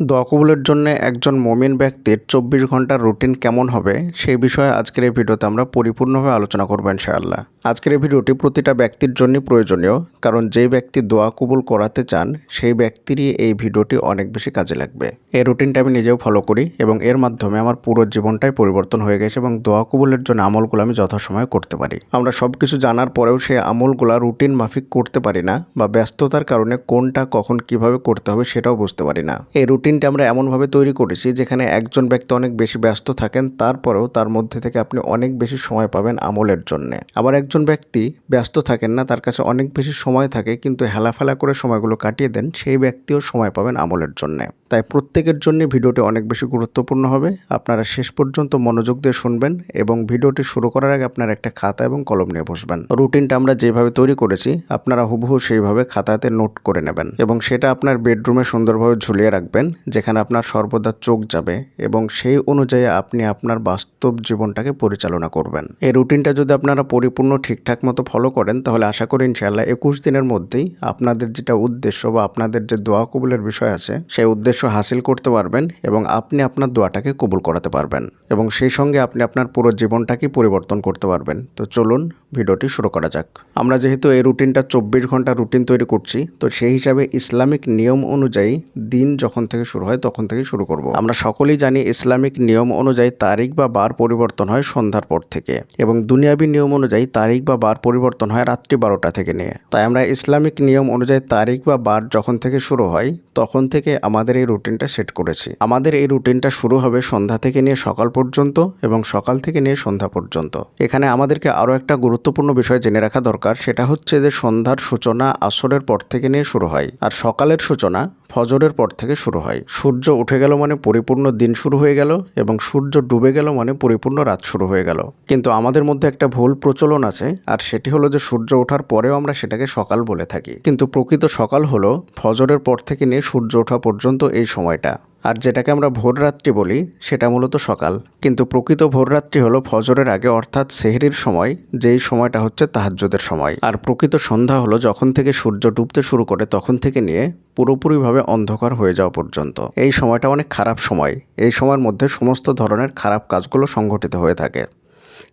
দোয়া কবুলের জন্য একজন মমিন ব্যক্তির চব্বিশ ঘণ্টার রুটিন কেমন হবে সেই বিষয়ে আজকের এই ভিডিওতে আমরা পরিপূর্ণভাবে আলোচনা করব ইনশাআল্লাহ। আজকের এই ভিডিওটি প্রতিটা ব্যক্তির জন্যই প্রয়োজনীয়, কারণ যেই ব্যক্তি দোয়া কবুল করাতে চান, সেই ব্যক্তিরই এই ভিডিওটি অনেক বেশি কাজে লাগবে। এই রুটিনটা আমি নিজেও ফলো করি এবং এর মাধ্যমে আমার পুরো জীবনটাই পরিবর্তন হয়ে গেছে এবং দোয়া কবুলের জন্য আমলগুলো আমি যথাসময়ে করতে পারি। আমরা সব কিছু জানার পরেও সেই আমলগুলো রুটিন মাফিক করতে পারি না বা ব্যস্ততার কারণে কোনটা কখন কীভাবে করতে হবে সেটাও বুঝতে পারি না। এই রুটিনটা আমরা এমনভাবে তৈরি করেছি যেখানে একজন ব্যক্তি অনেক বেশি ব্যস্ত থাকেন, তারপরেও তার মধ্যে থেকে আপনি অনেক বেশি সময় পাবেন আমলের জন্য। আবার একজন ব্যক্তি ব্যস্ত থাকেন না, তার কাছে অনেক বেশি সময় থাকে, কিন্তু হেলাফেলা করে সময়গুলো কাটিয়ে দেন, সেই ব্যক্তিও সময় পাবেন আমলের জন্য। তাই প্রত্যেকের জন্য ভিডিওটি অনেক বেশি গুরুত্বপূর্ণ হবে। আপনারা শেষ পর্যন্ত মনোযোগ দিয়ে শুনবেন এবং ভিডিওটি শুরু করার আগে আপনার একটা খাতা এবং কলম নিয়ে বসবেন। রুটিনটা আমরা যেভাবে তৈরি করেছি, আপনারা হুবহু সেইভাবে খাতাতে নোট করে নেবেন এবং সেটা আপনার বেডরুমে সুন্দরভাবে ঝুলিয়ে রাখবেন, যেখানে আপনার সর্বদা চোখ যাবে এবং সেই অনুযায়ী আপনি আপনার বাস্তব জীবনটাকে পরিচালনা করবেন। এই রুটিনটা যদি আপনারা পরিপূর্ণ ঠিকঠাক মতো ফলো করেন, তাহলে আশা করি ইনশাআল্লাহ একুশ দিনের মধ্যেই আপনাদের যেটা উদ্দেশ্য বা আপনাদের যে দোয়া কবুলের বিষয় আছে, সেই উদ্দেশ্য হাসিল করতে পারবেন এবং আপনি আপনার দোয়াটাকে কবুল করাতে পারবেন এবং সেই সঙ্গে আপনি আপনার পুরো জীবনটাকেই পরিবর্তন করতে পারবেন। তো চলুন ভিডিওটি শুরু করা যাক। আমরা যেহেতু এই রুটিনটা চব্বিশ ঘণ্টা রুটিন তৈরি করছি, তো সেই হিসাবে ইসলামিক নিয়ম অনুযায়ী দিন যখন থেকে শুরু হয় তখন থেকে শুরু করব। আমরা সকলেই জানি ইসলামিক নিয়ম অনুযায়ী তারিখ বা বার পরিবর্তন হয় সন্ধ্যার পর থেকে এবং দুনিয়াবী নিয়ম অনুযায়ী তারিখ বা বার পরিবর্তন হয় রাত্রি বারোটা থেকে নিয়ে। তাই আমরা ইসলামিক নিয়ম অনুযায়ী তারিখ বা বার যখন থেকে শুরু হয় তখন থেকে আমাদের এই রুটিনটা সেট করেছি। আমাদের এই রুটিনটা শুরু হবে সন্ধ্যা থেকে নিয়ে সকাল পর্যন্ত এবং সকাল থেকে নিয়ে সন্ধ্যা পর্যন্ত। এখানে আমাদেরকে আরও একটা গুরুত্বপূর্ণ বিষয় জেনে রাখা দরকার, সেটা হচ্ছে যে সন্ধ্যার সূচনা আসরের পর থেকে নিয়ে শুরু হয়। আর সকালের সূচনা ফজরের পর থেকে শুরু হয়। সূর্য উঠে গেল মানে পরিপূর্ণ দিন শুরু হয়ে গেল এবং সূর্য ডুবে গেল মানে পরিপূর্ণ রাত শুরু হয়ে গেল। কিন্তু আমাদের মধ্যে একটা ভুল প্রচলন আছে আর সেটি হলো যে সূর্য ওঠার পরেও আমরা সেটাকে সকাল বলে থাকি। কিন্তু প্রকৃত সকাল হলো ফজরের পর থেকে নিয়ে সূর্য ওঠা পর্যন্ত এই সময়টা। আর যেটাকে আমরা ভোররাত্রি বলি, সেটা মূলত সকাল। কিন্তু প্রকৃত ভোররাত্রি হলো ফজরের আগে, অর্থাৎ সেহরির সময়, যেই সময়টা হচ্ছে তাহাজ্জুদের সময়। আর প্রকৃত সন্ধ্যা হলো যখন থেকে সূর্য ডুবতে শুরু করে, তখন থেকে নিয়ে পুরোপুরিভাবে অন্ধকার হয়ে যাওয়া পর্যন্ত। এই সময়টা অনেক খারাপ সময়। এই সময়ের মধ্যে সমস্ত ধরনের খারাপ কাজগুলো সংঘটিত হয়ে থাকে।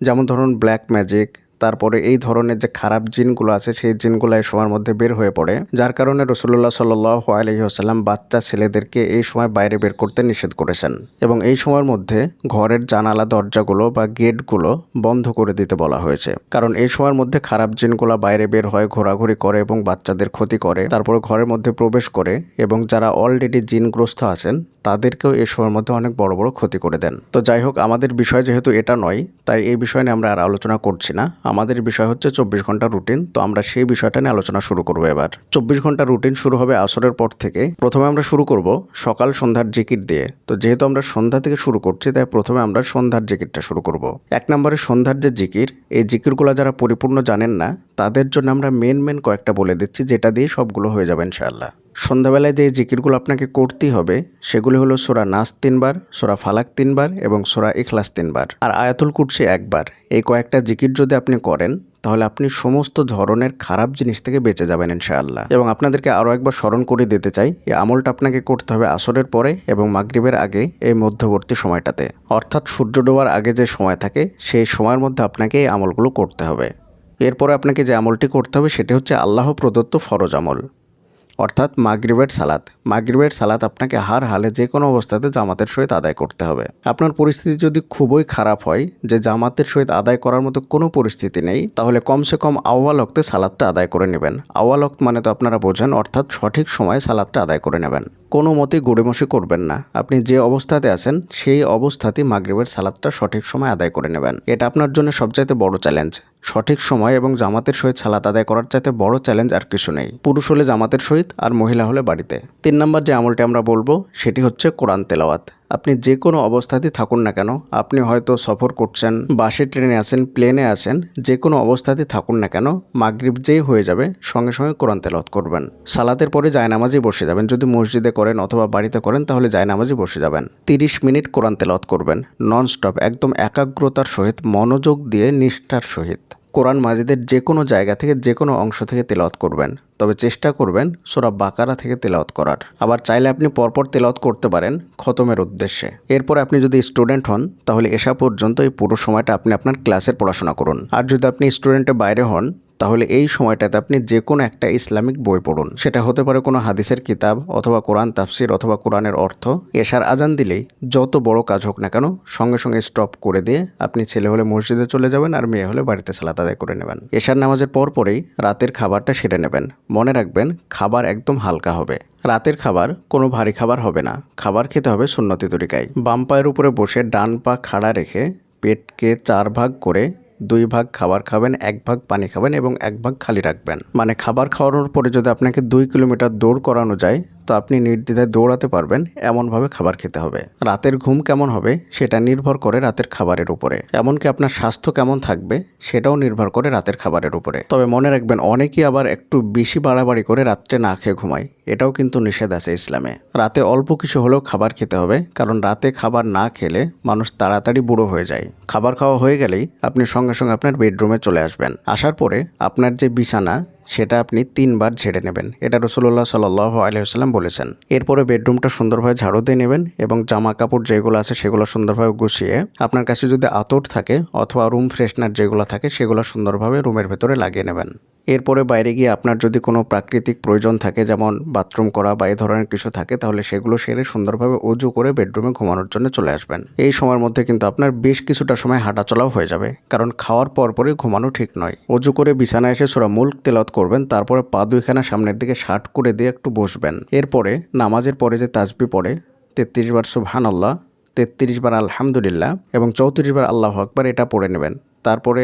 যেমন ধরুন ব্ল্যাক ম্যাজিক তারপরে এই ধরনের যে খারাপ জিনগুলো আছে, সেই জিনগুলো এই সময়ের মধ্যে বের হয়ে পড়ে। যার কারণে রসুল্লাহ সাল্লাহ আলহিহাসাল্লাম বাচ্চা ছেলেদেরকে এই সময় বাইরে বের করতে নিষেধ করেছেন এবং এই সময়ের মধ্যে ঘরের জানালা, দরজাগুলো বা গেটগুলো বন্ধ করে দিতে বলা হয়েছে। কারণ এই সময়ের মধ্যে খারাপ জিনগুলো বাইরে বের হয়, ঘোরাঘুরি করে এবং বাচ্চাদের ক্ষতি করে, তারপরে ঘরের মধ্যে প্রবেশ করে এবং যারা অলরেডি জিনগ্রস্ত আছেন, তাদেরকেও এই সময়ের মধ্যে অনেক বড় বড় ক্ষতি করে দেন। তো যাই হোক, আমাদের বিষয় যেহেতু এটা নয়, তাই এই বিষয় নিয়ে আমরা আর আলোচনা করছি না। আমাদের বিষয় হচ্ছে চব্বিশ ঘণ্টা রুটিন তো আমরা সেই বিষয়টা নিয়ে আলোচনা শুরু করব এবার। চব্বিশ ঘণ্টা রুটিন শুরু হবে আসরের পর থেকে। প্রথমে আমরা শুরু করব সকাল সন্ধ্যার জিকির দিয়ে। তো যেহেতু আমরা সন্ধ্যা থেকে শুরু করছি, তাই প্রথমে আমরা সন্ধ্যার জিকিরটা শুরু করব। এক নম্বরে সন্ধ্যার যে জিকির এই জিকিরগুলো যারা পরিপূর্ণ জানেন না তাদের জন্য আমরা মেন মেন কয়েকটা বলে দিচ্ছি, যেটা দিয়ে সবগুলো হয়ে যাবে ইনশাআল্লাহ। সন্ধ্যাবেলায় যে জিকিরগুলো আপনাকে করতেই হবে, সেগুলি হলো সোরা নাস তিনবার, সোরা ফালাক তিনবার এবং সোরা ইখলাস তিনবার। আর আয়াতুল কুরসি একবার। এই কয়েকটা জিকির যদি আপনি করেন, তাহলে আপনি সমস্ত ধরনের খারাপ জিনিস থেকে বেঁচে যাবেন ইনশাআল্লাহ। এবং আপনাদেরকে আরও একবার স্মরণ করে দিতে চাই, এই আমলটা আপনাকে করতে হবে আসরের পরে এবং মাগরিবের আগে এই মধ্যবর্তী সময়টাতে। অর্থাৎ সূর্য ডোবার আগে যে সময় থাকে, সেই সময়ের মধ্যে আপনাকে এই আমলগুলো করতে হবে। এরপরে আপনাকে যে আমলটি করতে হবে সেটি হচ্ছে আল্লাহ প্রদত্ত ফরজ আমল। অর্থাৎ মাগরিবের সালাত। মাগরিবের সালাত আপনাকে হার হালে যে কোনো অবস্থাতে জামাতের সহিত আদায় করতে হবে। আপনার পরিস্থিতি যদি খুবই খারাপ হয়, যে জামাতের সহিত আদায় করার মতো কোনো পরিস্থিতি নেই, তাহলে কমসে কম আওয়াল অক্তে সালাদটা আদায় করে নেবেন। আওয়াল অক্ত মানে তো আপনারা বোঝেন, অর্থাৎ সঠিক সময়ে সালাদটা আদায় করে নেবেন। কোনো মতেই মশে করবেন না। আপনি যে অবস্থাতে আছেন, সেই অবস্থাতেই মাগরিবের সালাদটা সঠিক সময় আদায় করে নেবেন। এটা আপনার জন্য সবচাইতে বড় চ্যালেঞ্জ সঠিক সময় এবং জামাতের সহিত সালাত আদায় করার চাইতে বড় চ্যালেঞ্জ আর কিছু নেই। পুরুষ হলে জামাতের সহিত আর মহিলা হলে বাড়িতে। তিন নম্বর যে আমলটি আমরা বলব, সেটি হচ্ছে কোরআন তেলাওয়াত। আপনি যে কোনো অবস্থাতেই থাকুন না কেন, আপনি হয়তো সফর করছেন, বাসে, ট্রেনে আসেন প্লেনে আসেন যে কোনো অবস্থাতে থাকুন না কেন, মাগরিব যেই হয়ে যাবে, সঙ্গে সঙ্গে কোরআন তেলাওয়াত করবেন। সালাতের পরে জায়নামাজি বসে যাবেন, যদি মসজিদে করেন অথবা বাড়িতে করেন, তাহলে জায়নামাজি বসে যাবেন। তিরিশ মিনিট কোরআন তেলাওয়াত করবেন নন স্টপ একদম একাগ্রতার সহিত, মনোযোগ দিয়ে নিষ্ঠার সহিত। কোরআন মাজিদের যে কোনো জায়গা থেকে যে কোনো অংশ থেকে তেলাওত করবেন। তবে চেষ্টা করবেন সোরা বাকারা থেকে তেলাওত করার। আবার চাইলে আপনি পরপর তেলাওত করতে পারেন খতমের উদ্দেশ্যে। এরপর আপনি যদি স্টুডেন্ট হন, তাহলে এসা পর্যন্ত এই পুরো সময়টা আপনি আপনার ক্লাসের পড়াশোনা করুন। আর যদি আপনি স্টুডেন্টের বাইরে হন তাহলে এই সময়টাতে আপনি যে কোনো একটা ইসলামিক বই পড়ুন। সেটা হতে পারে কোনো হাদিসের কিতাব অথবা কোরআন তাফসির অথবা কোরআনের অর্থ। এশার আজান দিলেই যত বড় কাজ হোক না কেন সঙ্গে সঙ্গে স্টপ করে দিয়ে আপনি ছেলে হলে মসজিদে চলে যাবেন আর মেয়ে হলে বাড়িতে সালাত আদায় করে নেবেন। এশার নামাজের পর পরেই রাতের খাবারটা সেরে নেবেন। মনে রাখবেন খাবার একদম হালকা হবে। রাতের খাবার কোনো ভারী খাবার হবে না। খাবার খেতে হবে সুন্নতি তরিকায়। বাম পায়ের উপরে বসে ডান পা খাড়া রেখে পেটকে চার ভাগ করে দুই ভাগ খাবার খাবেন, এক ভাগ পানি খাবেন এবং এক ভাগ খালি রাখবেন। মানে খাবার খাওয়ানোর পরে যদি আপনাকে দুই কিলোমিটার দৌড় করানো যায় তো আপনি নির্দ্বিধায় দৌড়াতে পারবেন, এমনভাবে খাবার খেতে হবে। রাতের ঘুম কেমন হবে, সেটা নির্ভর করে রাতের খাবারের উপরে। এমনকি আপনার স্বাস্থ্য কেমন থাকবে, সেটাও নির্ভর করে রাতের খাবারের উপরে। তবে মনে রাখবেন, অনেকেই আবার একটু বেশি বাড়াবাড়ি করে রাত্রে না খেয়ে ঘুমায়। এটাও কিন্তু নিষেধ আছে ইসলামে। রাতে অল্প কিছু হলেও খাবার খেতে হবে, কারণ রাতে খাবার না খেলে মানুষ তাড়াতাড়ি বুড়ো হয়ে যায়। খাবার খাওয়া হয়ে গেলেই আপনি সঙ্গে সঙ্গে আপনার বেডরুমে চলে আসবেন। আসার পরে আপনার যে বিছানা সেটা আপনি তিনবার ঝেড়ে নেবেন। এটা রসুল্লাহ সাল্লাহ আলহিহাল্লাম বলেছেন। এরপরে বেডরুমটা সুন্দরভাবে ঝাড়ু দিয়ে নেবেন এবং জামা কাপড় যেগুলো আছে সেগুলো সুন্দরভাবে গুছিয়ে আপনার কাছে যদি আতর থাকে অথবা রুম ফ্রেশনার যেগুলো থাকে সেগুলো সুন্দরভাবে রুমের ভেতরে লাগিয়ে নেবেন। এরপরে বাইরে গিয়ে আপনার যদি কোনো প্রাকৃতিক প্রয়োজন থাকে, যেমন বাথরুম করা বা এই ধরনের কিছু থাকে, তাহলে সেগুলো সেরে সুন্দরভাবে উজু করে বেডরুমে ঘুমানোর জন্য চলে আসবেন। এই সময়ের মধ্যে কিন্তু আপনার বেশ কিছুটা সময় হাঁটাচলাও হয়ে যাবে, কারণ খাওয়ার পর পরই ঘুমানো ঠিক নয়। উজু করে বিছানায় এসে সোরা মুল্ক তেলত করবেন, তারপরে পা দুইখানা সামনের দিকে শার্ট করে দিয়ে একটু বসবেন। এরপরে নামাজের পরে যে তাজবি পড়ে, তেত্রিশ বার সুবহান আল্লাহ তেত্রিশ বার আলহামদুলিল্লাহ এবং চৌত্রিশ বার আল্লাহ আকবার এটা পড়ে নেবেন। তারপরে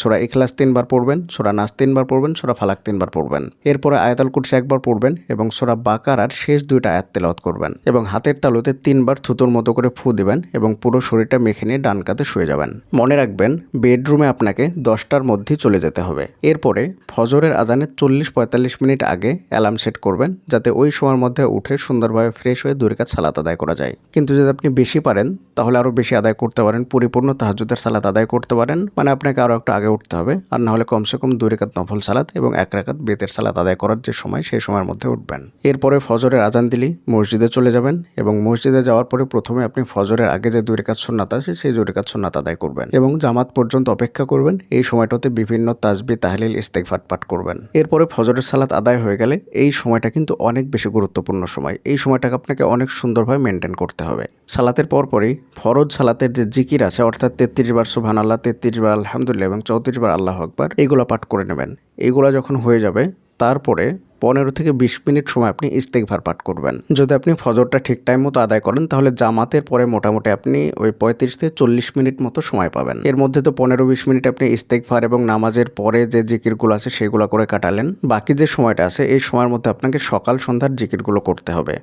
সোরা ইখলাস তিনবার পড়বেন, সোরা নাস তিনবার পড়বেন, সোরা ফালাক তিনবার পড়বেন। এরপরে আয়াতাল কুটসি একবার পড়বেন এবং সোরা বাকার আর শেষ দুইটা আয়াত তেলাওয়াত করবেন এবং হাতের তালুতে তিনবার থুতুর মতো করে ফু দিবেন এবং পুরো শরীরটা মেখে নিয়ে ডান কাতে শুয়ে যাবেন। মনে রাখবেন, বেডরুমে আপনাকে দশটার মধ্যে চলে যেতে হবে। এরপরে ফজরের আজানের চল্লিশ পঁয়তাল্লিশ মিনিট আগে অ্যালার্ম সেট করবেন, যাতে ওই সময়ের মধ্যে উঠে সুন্দরভাবে ফ্রেশ হয়ে দূরে কাজ সালাত আদায় করা যায়। কিন্তু যদি আপনি বেশি পারেন, তাহলে আরও বেশি আদায় করতে পারেন, পরিপূর্ণ তাহাজুদের সালাত আদায় করতে পারেন। মানে আপনাকে আরও একটু আগে উঠতে হবে, আর না হলে কমসে কম দুই রেখাত নফল সালাত এবং এক রেখাত বেতের সালাত আদায় করার যে সময়, সেই সময়ের মধ্যে উঠবেন। এরপরে ফজরের আজান দিলি মসজিদে চলে যাবেন এবং মসজিদে যাওয়ার পরে প্রথমে আপনি ফজরের আগে যে দুই রেখাত সুন্নাত আছে সেই দুই রেখাত সুন্নাত আদায় করবেন এবং জামাত পর্যন্ত অপেক্ষা করবেন, এই সময়টাতে বিভিন্ন তাজবি তাহলিল ইস্তেকফাট পাঠ করবেন। এরপরে ফজরের সালাত আদায় হয়ে গেলে এই সময়টা কিন্তু অনেক বেশি গুরুত্বপূর্ণ সময়। এই সময়টাকে আপনাকে অনেক সুন্দরভাবে মেনটেন করতে হবে। সালাতের পরপরই ফরজ সালাতের যে জিকির আছে, অর্থাৎ তেত্রিশ বার সুবহান আল্লাহ তেত্রিশ বার আলহামদুলিল্লাহ এবং চৌত্রিশ বার আল্লাহ আকবার এগুলো পাঠ করে নেবেন। এগুলো যখন হয়ে যাবে, তারপরে পনেরো থেকে বিশ মিনিট সময় আপনি ইস্তেকভার পাঠ করবেন। যদি আপনি ফজরটা ঠিক টাইম মতো আদায় করেন, তাহলে জামাতের পরে মোটামুটি আপনি ওই পঁয়ত্রিশ থেকে চল্লিশ মিনিট মতো সময় পাবেন। এর মধ্যে তো পনেরো বিশ মিনিট আপনি ইস্তেকভার এবং নামাজের পরে যে জিকিরগুলো আছে, সেগুলো করে কাটালেন। বাকি যে সময়টা আছে, এই সময়ের মধ্যে আপনাকে সকাল সন্ধ্যার জিকিরগুলো করতে হবে।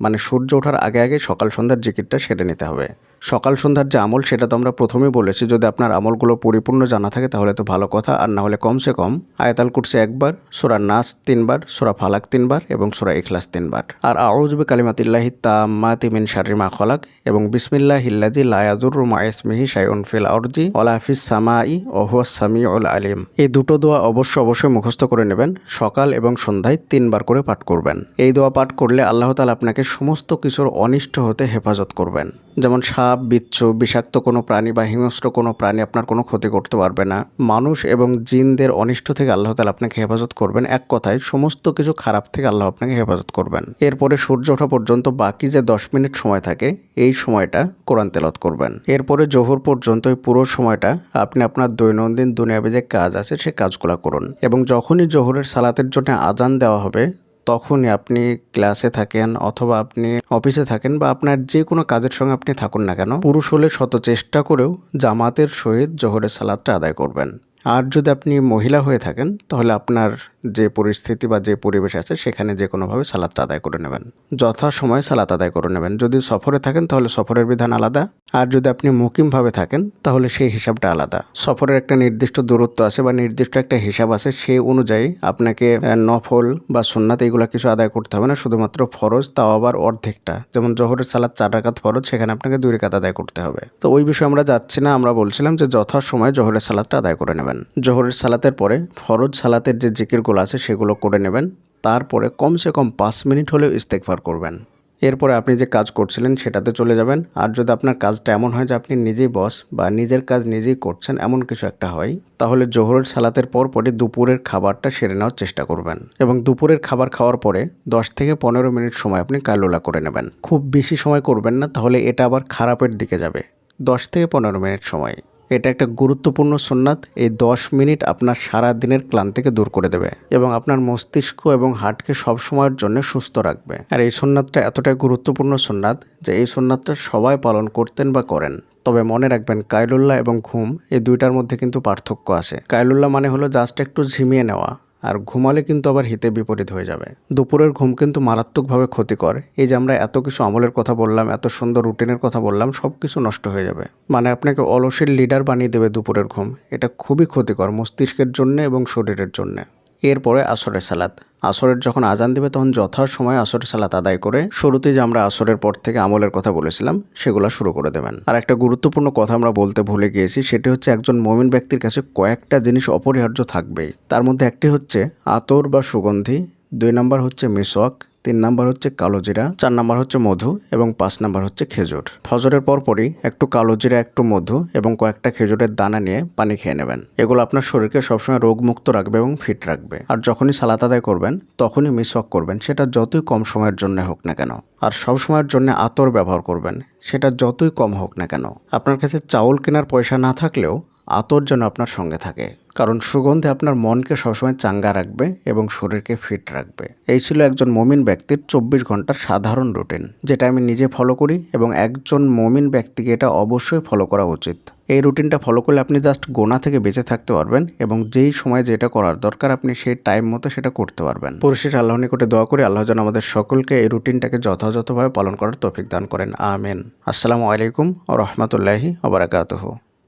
মানে সূর্য ওঠার আগে আগে সকাল সন্ধ্যার জিকিরটা সেরে নিতে হবে। সকাল সন্ধ্যার যে আমল, সেটা তো আমরা প্রথমেই বলেছি। যদি আপনার আমলগুলো পরিপূর্ণ জানা থাকে, তাহলে তো ভালো কথা। আর না হলে কমসে কম আয়াতাল কুরসি একবার, সোরা নাস তিনবার, সোরা ফালাক তিনবার এবং সোরা ইখলাস তিনবার। আর আউজবে কালিমাতিল্লাহি তাম্মাতি মিন শারিমা খলাক এবং বিসমিল্লাহ হিল্লাজি লায়াজুর মা ইসমিহি শাইউন ফিল আরজি ওলাফিস সামাই ওহুয়া সামি উল আলিম। এই দুটো দোয়া অবশ্য অবশ্যই মুখস্থ করে নেবেন। সকাল এবং সন্ধ্যায় তিনবার করে পাঠ করবেন। এই দোয়া পাঠ করলে আল্লাহ তালা আপনাকে সমস্ত কিছুর অনিষ্ট হতে হেফাজত করবেন। যেমন সাপ, বিচ্ছু, বিষাক্ত কোনো প্রাণী বা হিংস্র কোনো প্রাণী আপনার কোনো ক্ষতি করতে পারবে না। মানুষ এবং জিনদের অনিষ্ট থেকে আল্লাহ তালা আপনাকে হেফাজত করবেন। এক কথায়, সমস্ত কিছু খারাপ থেকে আল্লাহ আপনাকে হেফাজত করবেন। এরপরে সূর্য ওঠা পর্যন্ত বাকি যে দশ মিনিট সময় থাকে, এই সময়টা কোরআন তেলত করবেন। এরপরে জোহর পর্যন্ত এই পুরো সময়টা আপনি আপনার দৈনন্দিন দুনিয়াবে যে কাজ আছে, সে কাজগুলো করুন। এবং যখনই জোহরের সালাতের জন্য আজান দেওয়া হবে তখনই আপনি ক্লাসে থাকেন অথবা আপনি অফিসে থাকেন বা আপনার যে কোনো কাজের সঙ্গে আপনি থাকুন না কেন, পুরুষ হলে শত চেষ্টা করেও জামাতের সহিত জোহরের সালাদটা আদায় করবেন। আর যদি আপনি মহিলা হয়ে থাকেন, তাহলে আপনার যে পরিস্থিতি বা যে পরিবেশ আছে, সেখানে যে কোনোভাবে সালাদটা আদায় করে নেবেন। যথা সময় সালাত আদায় করে নেবেন। যদি সফরে থাকেন, তাহলে সফরের বিধান আলাদা। আর যদি আপনি মুকিমভাবে থাকেন, তাহলে সেই হিসাবটা আলাদা। সফরের একটা নির্দিষ্ট দূরত্ব আছে বা নির্দিষ্ট একটা হিসাব আছে, সেই অনুযায়ী আপনাকে নফল বা সুন্নাত এগুলো কিছু আদায় করতে হবে না। শুধুমাত্র ফরজ তাও আবার অর্ধেকটা। যেমন জহরের সালাদ চার রাকাত ফরজ, সেখানে আপনাকে দুই রেখাত আদায় করতে হবে। তো ওই বিষয়ে আমরা যাচ্ছি না। আমরা বলছিলাম যে যথা সময় জহরের সালাদটা আদায় করে নেবেন। নেবেন। জোহরের সালাতের পরে ফরজ সালাতের যে জিকিরগুলো আছে সেগুলো করে নেবেন। তারপরে কমসে কম পাঁচ মিনিট হলেও ইস্তেকফার করবেন। এরপরে আপনি যে কাজ করছিলেন সেটাতে চলে যাবেন। আর যদি আপনার কাজটা এমন হয় যে আপনি নিজেই বস বা নিজের কাজ নিজেই করছেন, এমন কিছু একটা হয়, তাহলে জোহরের সালাতের পর পরে দুপুরের খাবারটা সেরে নেওয়ার চেষ্টা করবেন। এবং দুপুরের খাবার খাওয়ার পরে দশ থেকে পনেরো মিনিট সময় আপনি কালোলা করে নেবেন। খুব বেশি সময় করবেন না, তাহলে এটা আবার খারাপের দিকে যাবে। দশ থেকে পনেরো মিনিট সময়। এটা একটা গুরুত্বপূর্ণ সুন্নাত। এই দশ মিনিট আপনার সারা দিনের ক্লান্তিকে দূর করে দেবে এবং আপনার মস্তিষ্ক এবং হার্টকে সব সময়ের জন্য সুস্থ রাখবে। আর এই সুন্নাতটা এতটাই গুরুত্বপূর্ণ সুন্নাত যে এই সুন্নাতটা সবাই পালন করতেন বা করেন। তবে মনে রাখবেন, কায়লুল্লাহ এবং ঘুম এই দুইটার মধ্যে কিন্তু পার্থক্য আছে। কায়লুল্লাহ মানে হলো জাস্ট একটু ঝিমিয়ে নেওয়া। আর ঘুমালে কিন্তু আবার হিতে বিপরীত হয়ে যাবে। দুপুরের ঘুম কিন্তু মারাত্মকভাবে ক্ষতিকর। এই যে আমরা এত কিছু আমলের কথা বললাম, এত সুন্দর রুটিনের কথা বললাম সব কিছু নষ্ট হয়ে যাবে। মানে আপনাকে অলসের লিডার বানিয়ে দেবে দুপুরের ঘুম। এটা খুবই ক্ষতিকর মস্তিষ্কের জন্য এবং শরীরের জন্য। এরপরে আসরের সালাত। আসরের যখন আজান দেবে, তখন যথাসময়ে আসরের সালাত আদায় করে শুরুতে যে আমরা আসরের পর থেকে আমলের কথা বলেছিলাম, সেগুলো শুরু করে দেবেন। আর একটা গুরুত্বপূর্ণ কথা আমরা বলতে ভুলে গিয়েছি, সেটি হচ্ছে একজন মমিন ব্যক্তির কাছে কয়েকটা জিনিস অপরিহার্য থাকবেই। তার মধ্যে একটি হচ্ছে আতর বা সুগন্ধি, দুই নম্বর হচ্ছে মিসওয়াক তিন নাম্বার হচ্ছে কালো জিরা, চার নাম্বার হচ্ছে মধু এবং পাঁচ নাম্বার হচ্ছে খেজুর। ফজরের পরপরই একটু কালো জিরা, একটু মধু এবং কয়েকটা খেজুরের দানা নিয়ে পানি খেয়ে নেবেন। এগুলো আপনার শরীরকে সবসময় রোগমুক্ত রাখবে এবং ফিট রাখবে। আর যখনই সালাত আদায় করবেন, তখনই মিসওয়াক করবেন, সেটা যতই কম সময়ের জন্য হোক না কেন। আর সব সময়ের জন্য আতর ব্যবহার করবেন, সেটা যতই কম হোক না কেন। আপনার কাছে চাউল কেনার পয়সা না থাকলেও আতর যেন আপনার সঙ্গে থাকে। কারণ সুগন্ধে আপনার মনকে সবসময় চাঙ্গা রাখবে এবং শরীরকে ফিট রাখবে। এই ছিল একজন মমিন ব্যক্তির চব্বিশ ঘণ্টার সাধারণ রুটিন যেটা আমি নিজে ফলো করি এবং একজন মমিন ব্যক্তিকে এটা অবশ্যই ফলো করা উচিত। এই রুটিনটা ফলো করলে আপনি জাস্ট গোনা থেকে বেঁচে থাকতে পারবেন এবং যেই সময় যেটা করার দরকার আপনি সেই টাইম মতো সেটা করতে পারবেন। পরিশেষে আল্লাহ নিকটে দোয়া করি, আল্লাহ যেন আমাদের সকলকে এই রুটিনটাকে যথাযথভাবে পালন করার তৌফিক দান করেন। আমেন। আসসালামু আলাইকুম ও রহমতুল্লাহি ওবরাকাতহ